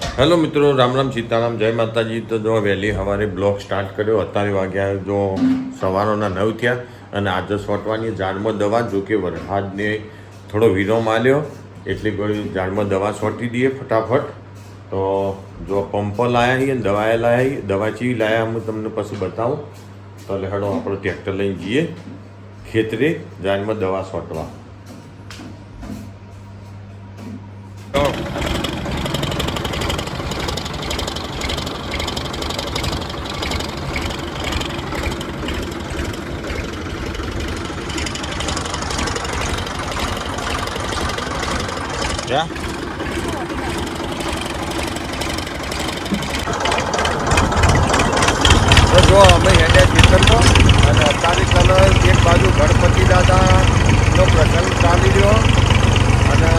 Hello મિત્રો, રામ રામ સીતારામ, જય માતાજી. તો જો વહેલી સવારે બ્લોગ સ્ટાર્ટ કર્યો, અત્યારે વાગ્યા જો સવારોના નવ થયા અને આજે સોટવાની ઝાડમાં દવા, જો કે વરસાદને થોડો વિરામ આલ્યો એટલી ઘણી ઝાડમાં દવા સોટી દઈએ ફટાફટ. તો જો પંપ લાયા છીએ, દવાએ લાયા દવા ચી લાયા હું તમને પછી બતાવું. તો એટલે હેડો આપણો ટ્રેક્ટર લઈને જઈએ ખેતરે ઝાડમાં દવા સોટવા Yeah. તો જો અમે હેડ્યા ચેતનમાં અને અત્યારે કલર એક બાજુ ગણપતિ દાદાનો પ્રસંગ ચાલી રહ્યો અને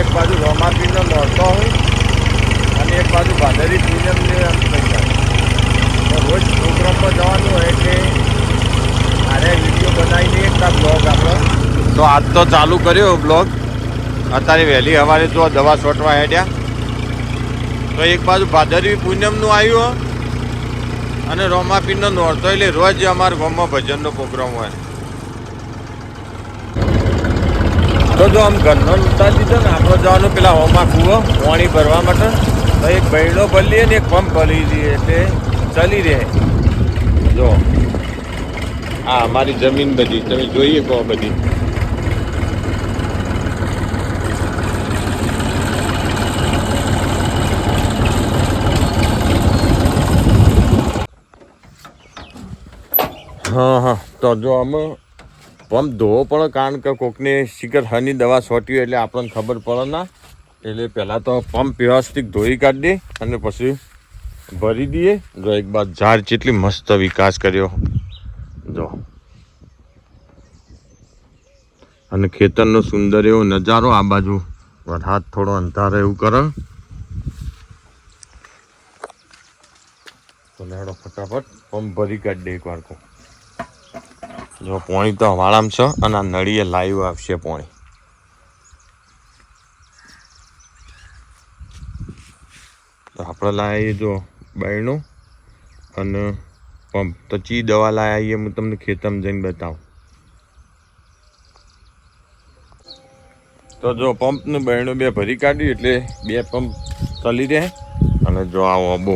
એક બાજુ રોમાપીરનો નોરતો હોય અને એક બાજુ ભાદરી પૂજનને રોજ પ્રોગ્રામમાં જવાનું હોય એટલે આરે વીડિયો બનાવીને એક બ્લોગ આપણો તો આજ તો ચાલુ કર્યો બ્લોગ. અત્યારે વહેલી સવારે જો દવા છોટવા હેડ્યા. તો એક બાજુ ભાદરવી પૂનમનું આવ્યું અને રોમાપીરનો નોરતો એટલે રોજ અમારા ગામમાં ભજનનો પ્રોગ્રામ હોય. તો જો આમ ઘરનો ઉતાર દીધો ને, આપણો જવાનું પેલા હોમાં કૂવો, પાણી ભરવા માટે. તો એક બૈડો ભરી ને એક પંપ ભરી દઈએ એટલે ચાલી રહે. જો. આ અમારી જમીન બધી, તમે જોઈએ કહો બધી. હા હા. તો જો અમે પંપ ધોવો પડે, કારણ કે કોકને શિખર હની દવા છોટી એટલે આપણને ખબર પડે ના. એટલે પહેલાં તો પંપ વ્યવસ્થિત ધોઈ કાઢીએ અને પછી ભરી દઈએ. જો એક બાદ ઝાડ જેટલી મસ્ત વિકાસ કર્યો. જો. અને ખેતરનો સુંદર એવો નજારો આ બાજુ. વરસાદ થોડો અંધારે એવું કરે. તો ફટાફટ પંપ ભરી કાઢી દે એક વાર જો પોણી તો વાળામાં છે અને આ નળીએ લાઈવ આવશે પોણી. તો આપણે લાવીએ જો બાયણું અને પંપ. તો ચી દવા લાવીએ હું તમને ખેતરમાં જઈને બતાવું. તો જો પંપનું બહેણું બે ભરી કાઢ્યું એટલે બે પંપ ચાલી રહે. અને જો આવો અબો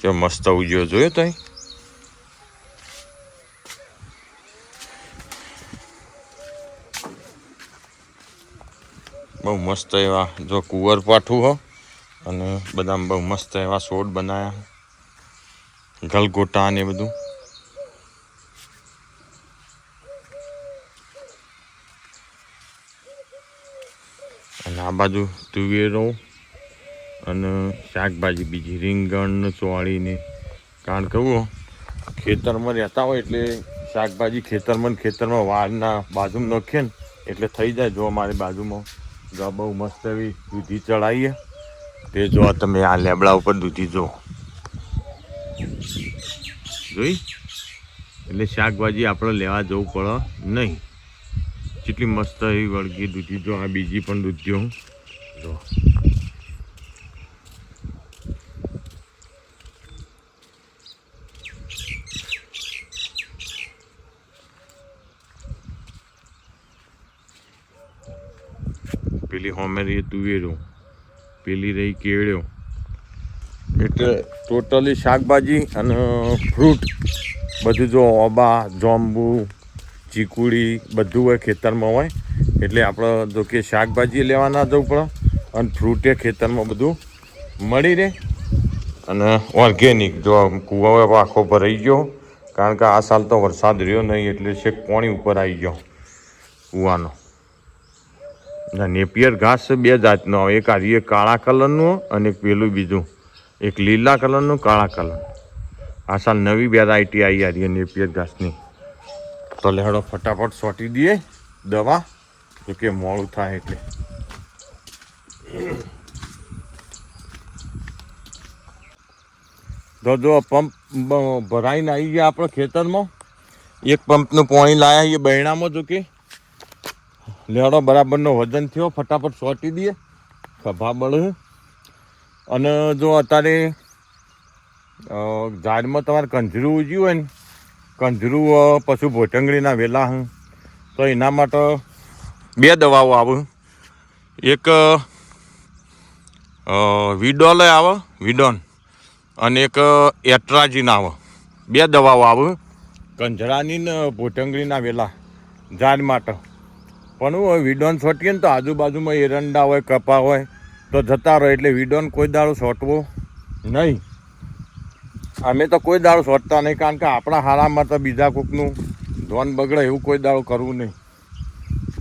જો મસ્ત ઉજ્યો જોયો તો બહુ મસ્ત એવા જો કુંવર પાઠું હો. અને બધા બહુ મસ્ત એવા છોડ બનાવ્યા ગલગોટા ને બધું. અને આ બાજુ તુવેરો અને શાકભાજી બીજી રીંગણ ચોળીને કારણ કેવું ખેતરમાં રહેતા હોય એટલે શાકભાજી ખેતરમાં ખેતરમાં વાળના બાજુમાં નાખીએ ને એટલે થઈ જાય જો અમારી બાજુમાં. જો બહુ મસ્ત એવી દૂધી ચડાવીએ તે જો તમે આ લેબડા ઉપર દૂધી જો. જોઈ? એટલે શાકભાજી આપણે લેવા જવું પડે નહીં. કેટલી મસ્ત એવી વળગી દૂધી જો, આ બીજી પણ દૂધીઓ જો. પેલી હોમે રહી તુવેરો પેલી રહી કેળ્યો. એટલે ટોટલી શાકભાજી અને ફ્રૂટ, બધું જો ઓબા, જોંબુ, ચીકુડી બધું હોય ખેતરમાં હોય. એટલે આપણે જો કે શાકભાજી લેવાના જવું પડે અને ફ્રૂટે ખેતરમાં બધું મળી રહે. અને ઓર્ગેનિક જો કુવા આખો ભરાઈ ગયો, કારણ કે આ સાલ તો વરસાદ રહ્યો નહીં, એટલે છેક પાણી ઉપર આવી ગયો કૂવાનો. નેપિયર ઘાસ બે જાતનો. આવે એક આ કાળા કલરનું અને એક પેલું બીજું. એક લીલા કલરનું, કાળા કલર આ સાલ નવી વેરાયટી આવી આ રહી નેપિયર ઘાસની. તો લેહડો ફટાફટ સોટી દઈએ દવા. કે મોડું થાય એટલે. તો જો પંપ ભરાઈને આવી ગયા આપણે ખેતરમાં. એક પંપનું પાણી લાયા એ બહેણામાં જો કે. લેડો બરાબરનો વજન થયો, ફટાફટ સોટી દઈએ. ખભા બળ અને જો અત્યારે ઝાડમાં તમારે કંજરું ઉજ્યું હોય ને, કંજરું પશુ ભોટંગળીના વેલા તો એના માટે બે દવાઓ આવે. એક વિડોલ આવે, વિડોન, અને એક, એટ્રાજીન આવે. બે દવાઓ આવે. કંજરાની ને ભોટંગળીના વેલા, ઝાડ માટે. પણ હું વિડોન છોટીએ ને તો આજુબાજુમાં એરંડા હોય, કપા હોય, તો જતા રહે એટલે વિડોન કોઈ દાડો છોટવો નહીં. અમે તો કોઈ દાડો છોટતા નહીં, કારણ કે આપણા હારામાં તો બીજા કોકનું ધોન બગડે એવું કોઈ દાડો કરવું નહીં.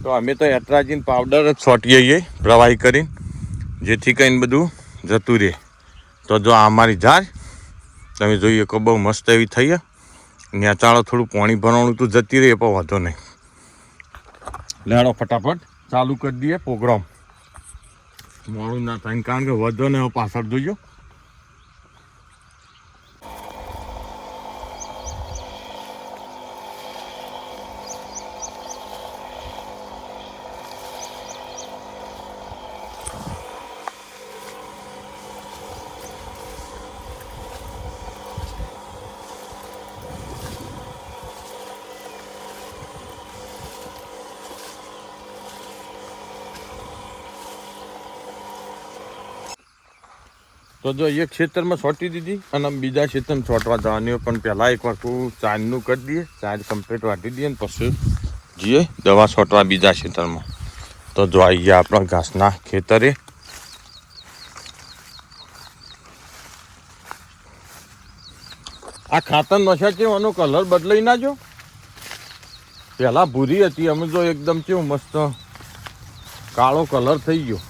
તો અમે તો એટ્રાજીન પાવડર જ છોટીએ છીએ, પ્રવાહી કરીને, જેથી કરીને બધું જતું રહે. તો જો આ અમારી ઝાડ, તમે જોઈએ કે બહુ મસ્ત એવી થઈ ત્યાં ચાલો થોડું પાણી ભરવાનું તો જતી રહે પણ વાંધો નહીં. લેડો ફટાફટ ચાલુ કરી દઈએ પ્રોગ્રામ. મોડું ના થાય કારણ કે વધો ને પાછળ જોઈજો તો જો એક ખેતરમાં છોટી દીધી અને બીજા ખેતરમાં છોટવા જવાની પણ પહેલાં એક વખત ચાંદનું કરી દઈએ, ચાંદ કમ્પ્લીટ વાટી દઈએ ને પછી જઈએ દવા છોટવા બીજા ખેતરમાં. તો જો આવી ગયા આપણા ઘાસના ખેતરે. આ ખાતર નશા છે એનો કલર બદલાઈ ના જો પહેલાં ભૂરી હતી, અમે જો એકદમ કેવું મસ્ત કાળો કલર થઈ ગયો.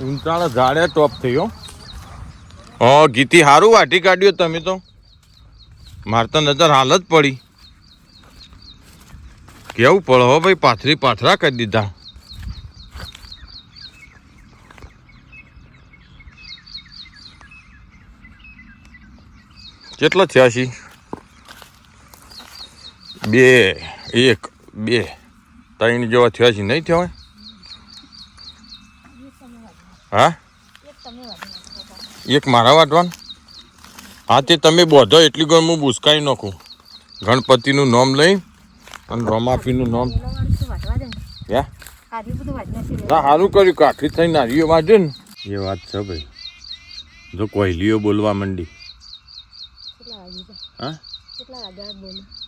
ઊંચાણ ઝાડે ટોપ થયો હો. ગીતી સારું વાટી કાઢ્યો તમે તો. મારે તો નજર હાલ જ પડી. કેવું પડે હો ભાઈ, પાથરી પાથરા કરી દીધા. કેટલા થયા છે? બે, એક, બે, ત્રણ જેવા થયા છે, નહીં થયા હોય? હા? એક મારા વાટવાનું? હા તે તમે બોધો એટલી ગણ હું ભૂસકાઈ નાખું. ગણપતિનું નામ લઈ અને રોમાફીનું નામ. હા સારું કર્યું કાઠી થઈને નારીઓ વાંચે ને. એ વાત છે ભાઈ. જો કોહલીઓ બોલવા માંડી. હા?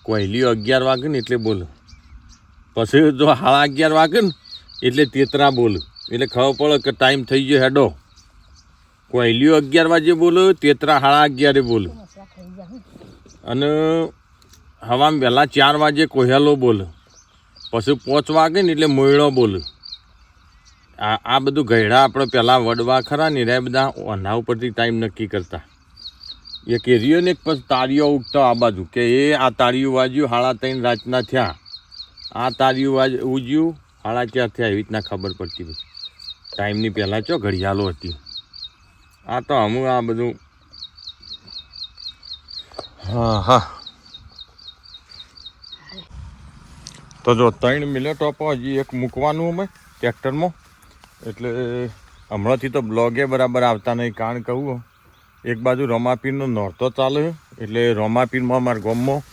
કોહલીઓ અગિયાર વાગે ને એટલે બોલો. પછી જો હાળા અગિયાર વાગે ને એટલે તેતરા બોલે. એટલે ખબર પડે કે ટાઈમ થઈ ગયો હેડો. કોયલીઓ અગિયાર વાગે બોલો તેતરા સાડા અગિયારે બોલો અને હવામાં વહેલા ચાર વાગે કોહેલો બોલે પછી પાંચ વાગે ને એટલે મોયળો બોલે આ આ બધું ગયડા આપણે પહેલાં વડવા ખરા ને રે બધા ઓના ઉપરથી ટાઈમ નક્કી કરતા. એ કેરીઓ ને પછી તારીઓ ઉગતો આ બાજુ કે એ આ તારીઓ વાજ્યું હાળા ત્રણ રાતના થયા. આ તારીઓ વાજ, ઉજ્યું હાળા ચાર થયા, એવી રીતના ખબર પડતી બધી. ટાઈમની પહેલાં ચો ઘડિયાળો હતી. આ તો અમુક આ બધું હા હા. તો જો ત્રણ મિનિટ આપો હજી એક મૂકવાનું અમે ટ્રેક્ટરમાં. એટલે હમણાંથી તો બ્લોગે બરાબર આવતા નહીં. કારણ કહું એક બાજુ રોમાપીરનો નોરતો ચાલે એટલે રોમાપીરમાં અમારા ગામમાં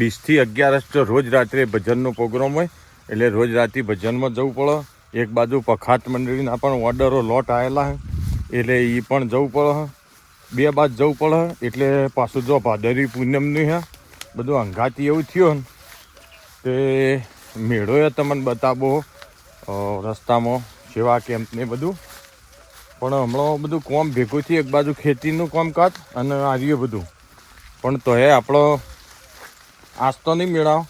વીસથી અગિયારસ તો રોજ રાત્રે ભજનનો પ્રોગ્રામ હોય. એટલે રોજ રાત્રે ભજનમાં જવું પડે. એક બાજુ પખાત મંડળીના પણ ઓર્ડરો લોટ આવેલા છે એટલે એ પણ જવું પડે બે બાદ જવું પડે એટલે પાછું જો ભાદરી પૂનમની હે, બધું અંઘાતી એવું થયું ને, તે મેળોએ તમને બતાવો રસ્તામાં સેવા કેમ્પ ને બધું. પણ હમણાં બધું કોમ ભેગું થયું, એક બાજુ ખેતીનું કામકાજ અને આ રહ્યું બધું. પણ તો હે આપણો આજ તો નહીં મેળાવ.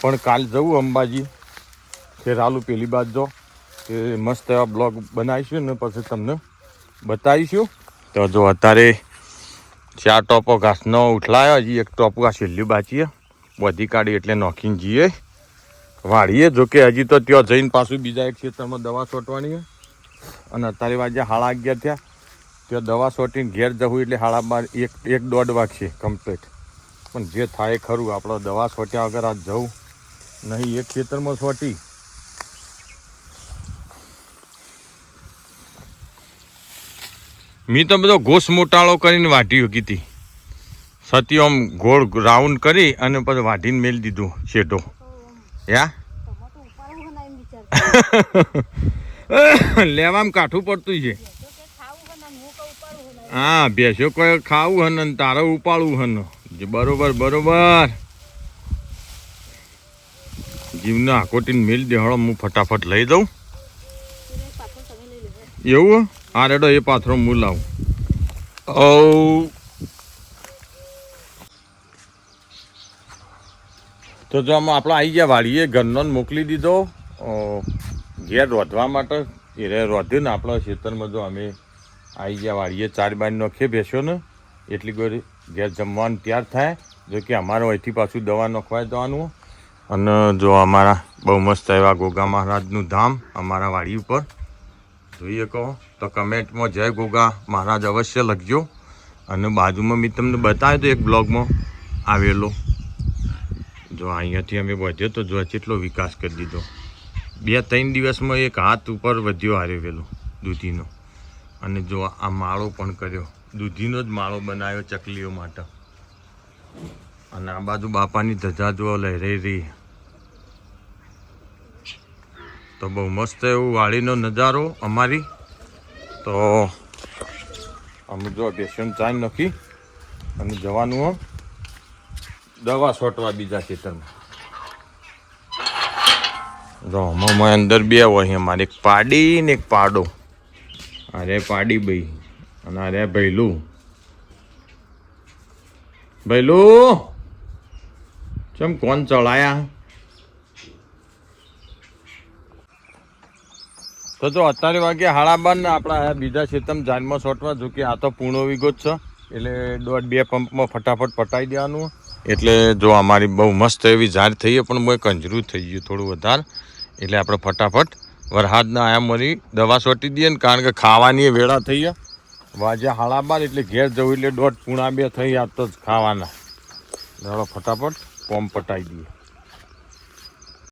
પણ કાલ જવું અંબાજી. ફેર ખેરાલુ પેલી બાદ જો. કે મસ્ત એવા બ્લોગ બનાવીશું ને પછી તમને બતાવીશું. તો જો અત્યારે ચાર ટોપો ઘાસનો ઉઠલાયો હજી એક ટોપો આ છેલ્લી બાચીએ બધી કાઢી એટલે નોખીને જઈએ. વાળીએ જોકે હજી તો ત્યાં જઈને પાછું બીજા એક ખેતરમાં દવા છોટવાની અને અત્યારે વાગ્યા સાડા અગિયાર થયા. ત્યાં દવા છોટીને ઘેર જવું એટલે સાડા બાર, એક એક દોઢ વાગશે કમ્પ્લીટ પણ જે થાય ખરું, આપણે દવા છોટ્યા વગર આ જવું. નહીં, એક ખેતરમાં છોટી. મેં તો બધો ઘોસ મોટાળો કરીને વાટી કીધી સતી આમ ગોળ રાઉન્ડ કરી અને પછી વાઢીને મેલ દીધું શેઢો. યા? લેવામાં કાઠું પડતું છે. હા, ભેંસો કોઈ ખાવું હન અને તારે ઉપાડવું હન. બરોબર બરોબર. જીવને આકોટીને મેલ દે હળો હું ફટાફટ લઈ દઉં. એવું? હા રેડો એ પાથરો હું ઓ તો જો આમાં આપણે આવી ગયા વાળીએ ઘરનો મોકલી દીધો. ઘેર રોધવા માટે. એ રોધ્યું ને આપણા ખેતરમાં જો અમે આવી ગયા વાળીએ ચાર બાર નોખીએ બેસ્યો ને, એટલી બધી ઘેર જમવાનું તૈયાર થાય. જો કે અમારે અહીંથી પાછું દવા નોખવા દેવાનું. અને જો અમારા બહુ મસ્ત એવા ગોગા મહારાજનું ધામ અમારા વાડી ઉપર. જોઈએ કહો. તો કમેન્ટમાં જય ગોગા, મહારાજ અવશ્ય લખજો. અને બાજુમાં મેં તમને બતાવ્યો તો એક બ્લોગમાં આવેલો. જો અહીંયાથી અમે વધ્યો તો જો કેટલો વિકાસ કરી દીધો. બે ત્રણ દિવસમાં એક હાથ ઉપર વધ્યો આરેવેલો દૂધીનો. અને જો આ માળો પણ કર્યો. દૂધીનો જ માળો બનાવ્યો ચકલીઓ માટે. અને આ બાજુ બાપાની ધજા જો લહેરાઈ રહી. તો બહુ મસ્ત એવું વાડીનો નજારો અમારી તો અમે જો બેસન ચાય નાખી અને જવાનું દવા છોટવા બીજા ખેતરમાં. જો આમાં અંદર બે હોય મારે એક પાડી ને એક પાડો. અરે પાડી ભાઈ. અને અરે ભૈલું. ભૈલું, ચમ કોણ ચડાયા? તો જો અત્યારે વાગે હાળા ને આપણા બીજા ખેતરમાં જાનમાં શોર્ટમાં, જો કે આ તો પૂર્ણો વિગો છે. એટલે દોઢ બે પંપમાં ફટાફટ પટાઈ દેવાનું. એટલે જો અમારી બહુ મસ્ત એવી ઝાડ થઈ પણ બહુ કંજરું થઈ ગયું થોડું વધારે. એટલે આપણે ફટાફટ વરસાદના આયા મરી દવા છોટી દઈએ ને, કારણ કે ખાવાની વેળા થઈ ગયા. વાજ્યા હાળા બાર એટલે ઘેર જવું, એટલે દોઢ પૂણા બે થઈ આ તો ખાવાના. ચાલો ફટાફટ પંપ પટાઈ દઈએ.